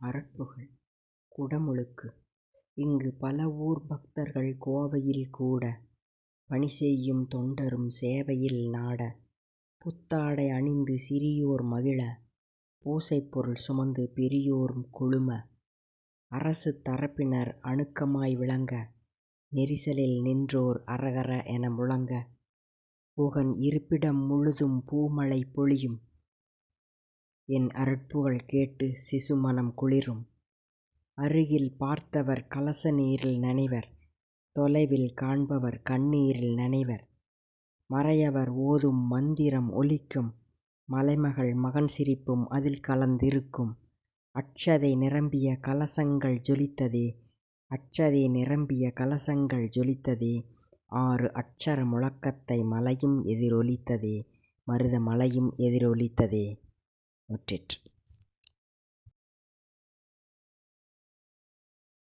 அருட்புகழ் குடமுழுக்கு. இங்கு பல ஊர் பக்தர்கள் கோவையில் கூட பணி செய்யும் தொண்டரும் சேவையில் நாட புத்தாடை அணிந்து சிறியோர் மகிழ பூசைப் பொருள் சுமந்து பெரியோர் குழும அரசு தரப்பினர் அணுக்கமாய் விளங்க நெரிசலில் நின்றோர் அரகர என முழங்க புகன் இருப்பிடம் முழுதும் பூமழை பொழியும் என் அருட்புகழ் கேட்டு சிசுமனம் குளிரும். அருகில் பார்த்தவர் கலச நீரில் நனைவர் தொலைவில் காண்பவர் கண்ணீரில் நனைவர் மறையவர் ஓதும் மந்திரம் ஒலிக்கும் மலைமகள் மகன் சிரிப்பும் அதில் கலந்திருக்கும். அட்சதை நிரம்பிய கலசங்கள் ஜொலித்ததே அட்சதை நிரம்பிய கலசங்கள் ஜொலித்ததே ஆறு அட்சர முழக்கத்தை மலையும் எதிரொலித்ததே மருத மலையும் எதிரொலித்ததே. What did.